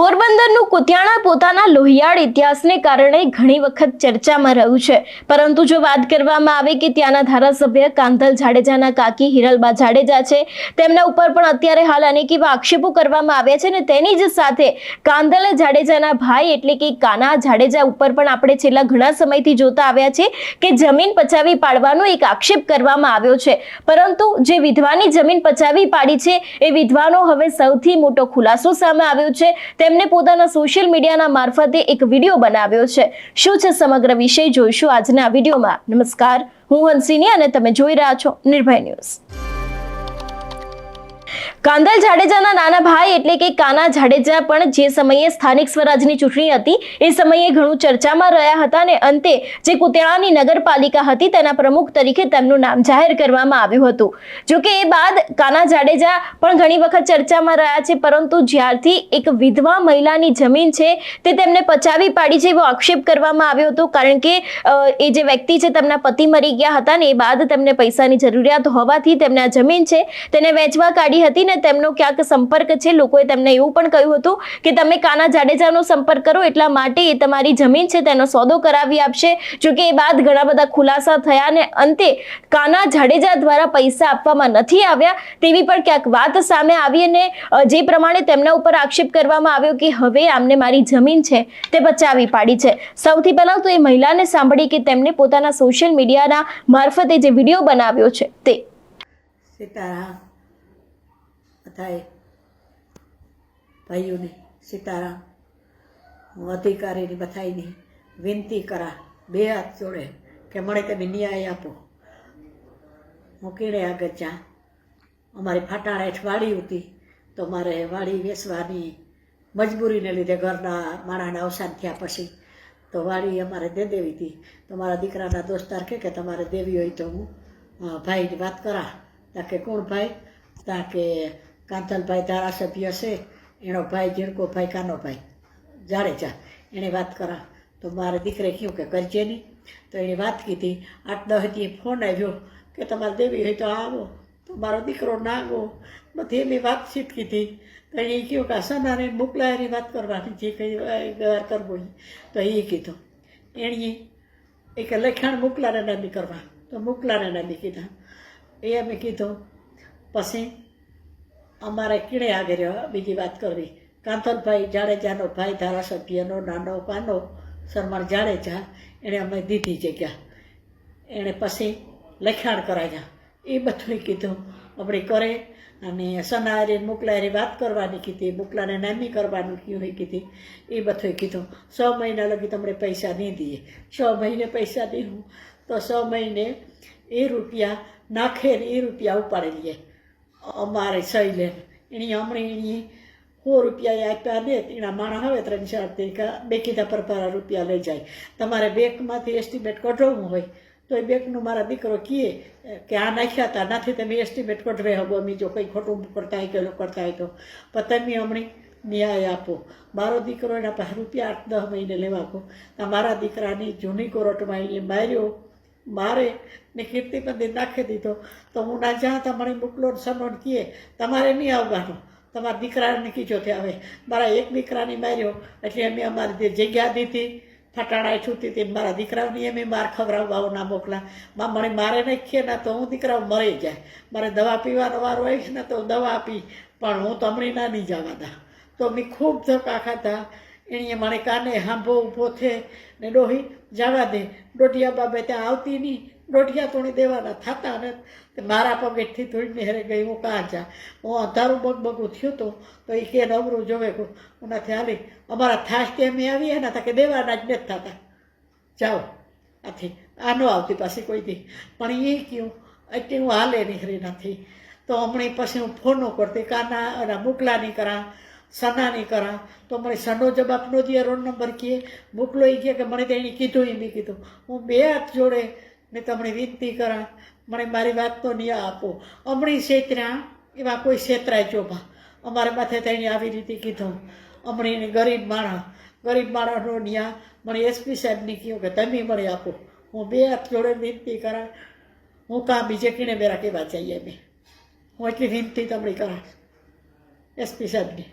પોરબંદરનું કુતિયાણા પોતાના લોહિયાળ ઇતિહાસને કારણે ઘણી વખત ચર્ચામાં રહ્યું છે. પરંતુ જો વાત કરવામાં આવે કે ત્યાંના ધારાસભ્ય કાંધલ જાડેજાના કાકી હિરલબા જાડેજા છે, તેમના ઉપર પણ અત્યારે હાલ અનેક એવા આક્ષેપો કરવામાં આવ્યા છે અને તેની જ સાથે કાંધલ જાડેજાના ભાઈ એટલે કે કાના જાડેજા ઉપર પણ આપણે છેલ્લા ઘણા સમયથી જોતા આવ્યા છે કે જમીન પચાવી પાડવાનો એક આક્ષેપ કરવામાં આવ્યો છે. પરંતુ જે વિધવાની જમીન પચાવી પાડી છે, એ વિધવાનો હવે સૌથી મોટો ખુલાસો સામે આવ્યો છે. તેમને પોતાના સોશિયલ મીડિયાના મારફતે એક વીડિયો બનાવ્યો છે. શું છે સમગ્ર વિષય? જોઈશું આજના વિડીયોમાં નમસ્કાર. હું હંસિની અને તમે જોઈ રહ્યા છો નિર્ભય ન્યૂઝ. કાંદલ જાડેજાના નાના ભાઈ એટલે કે કાના જાડેજા પણ જે સમયે સ્થાનિક સ્વરાજની ચૂંટણી હતી, એ સમયે ઘણું ચર્ચામાં રહ્યા હતા અને અંતે જે કુતિયાણાની નગરપાલિકા હતી, તેના પ્રમુખ તરીકે તેમનું નામ જાહેર કરવામાં આવ્યું હતું. જોકે એ બાદ કાના જાડેજા પણ ઘણી વખત ચર્ચામાં રહ્યા છે, પરંતુ જ્યારથી એક વિધવા મહિલાની જમીન છે, તે તેમને પચાવી પાડી છે એવો આક્ષેપ કરવામાં આવ્યો હતો, કારણ કે એ જે વ્યક્તિ છે તેમના પતિ મરી ગયા હતા ને એ બાદ તેમને પૈસાની જરૂરિયાત હોવાથી તેમને આ જમીન છે, તેને વેચવા કાઢી હતી ને તેમનો ક્યાંક સંપર્ક છે, લોકોએ તેમને એવું પણ કહ્યું હતું કે તમે કાના જાડેજાનો સંપર્ક કરો, એટલા માટે એ તમારી જમીન છે, તેનો સોદો કરાવી આપશે. જોકે એ બાદ ઘણા બધા ખુલાસા થયા ને અંતે કાના જાડેજા દ્વારા પૈસા આપવામાં નથી આવ્યા, તેવી પણ ક્યાંક વાત સામે આવી અને જે પ્રમાણે તેમના ઉપર આક્ષેપ કરવામાં આવ્યો કે હવે આમને મારી જમીન છે, તે બચાવી પાડી છે. સૌથી પહેલા તો એ મહિલાને સાંભળી કે તેમણે પોતાના સોશિયલ મીડિયાના મારફતે જે વીડિયો બનાવ્યો છે, તે સીતારામ બધાય ભાઈઓને સીતારામ, હું અધિકારીની બધાની વિનંતી કરા, બે હાથ જોડે, કે મને તમે ન્યાય આપો. હું કીણે આગળ જા. અમારી ફાટાણા હેઠ વાડી હતી તો મારે વાડી વેચવાની મજબૂરીને લીધે ઘરના માણાના અવસાન થયા પછી, તો વાડી અમારે દે દેવી હતી. તો મારા દીકરાના દોસ્તાર કહે કે તમારે દેવી હોય તો હું ભાઈની વાત કરા. તા કે કોણ ભાઈ? તા કે કાંતલભાઈ ધારાસભ્ય છે, એનો ભાઈ ઝીણકોભાઈ કાનોભાઈ જાડેજા એણે વાત કરા. તો મારે દીકરે કહ્યું કે કરજે નહીં તો એણે વાત કીધી. આઠ દસ દી ફોન આવ્યો કે તમારે દેવી હોય તો આવો. તો મારો દીકરો ના આવ્યો બધી એમની વાતચીત કીધી. તો એ કહ્યું કે સનારે મોકલાયાની વાત કરવાની જે કંઈ વ્યવહાર કરવો તો એ કીધું. એણે એ કે લખાણ મોકલાને નદી કરવા. તો મોકલાને નદી કીધા. એ અમે કીધું, પછી અમારે કીણે આગળ રહ્યો બીજી વાત કરવી. કાંતલભાઈ જાડેજાનો ભાઈ, ધારાસભ્યનો, નાનો, પાનો સરમાર જાડેજા, એણે અમે દીધી જગ્યા. એણે પછી લખાણ કરાવ્યા. એ બધું કીધું. આપણે કરે અને સનારે મોકલાયરી વાત કરવાની કીધી, મોકલાને નામી કરવાનું એ કીધી. એ બધું કીધું. છ મહિના લગી તમને પૈસા નહીં દઈએ. છ મહિને પૈસા દીધું તો છ મહિને એ રૂપિયા નાખે ને એ રૂપિયા ઉપાડી લઈએ. અમારે શૈલે. એની હમણાં એની સો રૂપિયા આપ્યા ને એના માણસ હવે ત્રણ ચાર બે કીધા પર પારા રૂપિયા લઈ જાય. તમારે બેંકમાંથી એસ્ટિમેટ કઢાવવું હોય, તો એ બેંકનું મારા દીકરો કહે કે આ નાખ્યા હતા નાથી તમે એસ્ટિમેટ કઢવે હબો અમે જો કંઈ ખોટું કરતા હોય કે કરતા હોય તો. પણ તમે હમણાં ન્યાય આપો. મારો દીકરો એના પાસે રૂપિયા આઠ, દસ મહિને લેવા તો મારા દીકરાની જૂની કોર્ટમાં એ માર્યો. મારે ને કીર્તિપંથી નાખી દીધો. તો હું ના જ્યાં તમારી મોકલો સનોન કહે તમારે નહીં આવવાનું. તમારા દીકરાને કીધો તે આવે મારા એક દીકરાને માર્યો, એટલે અમે અમારી જગ્યા દીધી ફટાણા છૂટી હતી મારા દીકરાઓની એમ માર ખવડાવવા ના મોકલા. માં મને મારે નાખીએ ને તો હું દીકરાઓ મરી જાય. મારે દવા પીવાનો વારો આવીશ, ને તો દવા આપી પણ હું તો હમણાં ના નહીં જવા દા તો મેં ખૂબ ધક્કા ખાધા. એણીએ મને કાને હાંભો ઊભો થે ને ડોહી જવા દે. ડોઢિયા બાબે ત્યાં આવતી નહીં ડોઢિયા તોડી દેવાના. થતા ને મારા પગેથી થોડી હેરે ગઈ, હું કાં જા હું અંધારું બગબગું થયું તો તો એ કે નવરું જોવે કહું ઉનાથી હાલી, અમારા થાશ કે અમે આવીએ ને, તા કે દેવાના જ નથી થતા. જાઓ. આથી, આ ન આવતી પાછી કોઈથી પણ એ કહ્યું એટલે હું હાલે નીકળી નથી. તો હમણાં પછી હું ફોનો કરતી. કાના મોકલા નહીં કરા. સના નહીં કરા. તો મને સનો જવાબ નો દે રોડ નંબર કહે મોકલો એ કહે કે મને તેણે કીધું એ બી કીધું. હું બે હાથ જોડે મેં તમને વિનંતી કરા. મને મારી વાત તો નહીં આપો. હમણાં છેતર્યા એવા કોઈ છેતરાય ચોભા. અમારા માથે તેણે આવી રીતે કીધું. હમણાં એને ગરીબ માણસ. ગરીબ માણસનો ન્યા મને એસપી સાહેબને કહ્યું કે તમે મને આપો. હું બે હાથ જોડે વિનંતી કરા. હું કાં બીજે કીણે બેરા કેવા જઈએ મેં હું એટલી વિનંતી તમને કરા એસપી સાહેબની.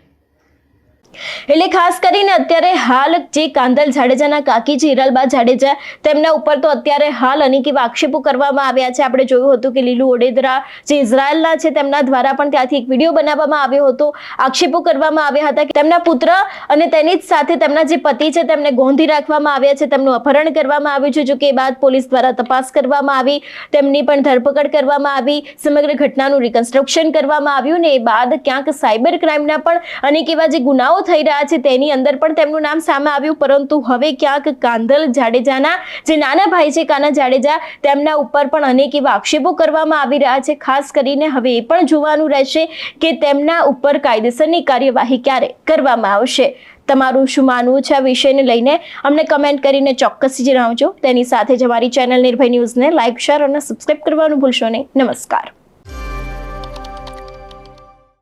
એટલે ખાસ કરીને અત્યારે હાલ જે કાંદલ જાડેજાના કાકી છે હિરલબા જાડેજા, તેમના ઉપર તો અત્યારે હાલ અનેક એવા આક્ષેપો કરવામાં આવ્યા છે. આપણે જોયું હતું કે લીલુ ઓડેદરા જે ઇઝરાયલના છે, તેમના દ્વારા પણ ત્યાંથી એક વીડિયો બનાવવામાં આવ્યો હતો. આક્ષેપો કરવામાં આવ્યા હતા કે તેમના પુત્ર અને તેની જ સાથે તેમના જે પતિ છે, તેમને ગોંધી રાખવામાં આવ્યા છે. તેમનું અપહરણ કરવામાં આવ્યું છે, જો કે બાદ પોલીસ દ્વારા તપાસ કરવામાં આવી. તેમની પણ ધરપકડ કરવામાં આવી. સમગ્ર ઘટનાનું રિકન્સ્ટ્રક્શન કરવામાં આવ્યું ને એ બાદ ક્યાંક સાયબર ક્રાઇમના પણ અનેક એવા જે ગુનાઓ થઈ રહ્યા છે, તેની અંદર પણ તેમનું નામ સામે આવ્યું, પરંતુ હવે ક્યાંક કાંધલ જાડેજાના જે નાના ભાઈ છે, કાના જાડેજા, તેમના ઉપર પણ અનેક એવા આક્ષેપો કરવામાં આવી રહ્યા છે. ખાસ કરીને હવે એ પણ જોવાનું રહેશે કે તેમના ઉપર કાયદેસરની કાર્યવાહી ક્યારે કરવામાં આવશે. તમારું શું માનવું છે આ વિષયને લઈને? અમને કમેન્ટ કરીને ચોક્કસ જણાવજો. તેની સાથે જ અમારી ચેનલ નિર્ભય ન્યૂઝને લાઇક શેર અને સબસ્ક્રાઇબ કરવાનું ભૂલશો નહીં. નમસ્કાર.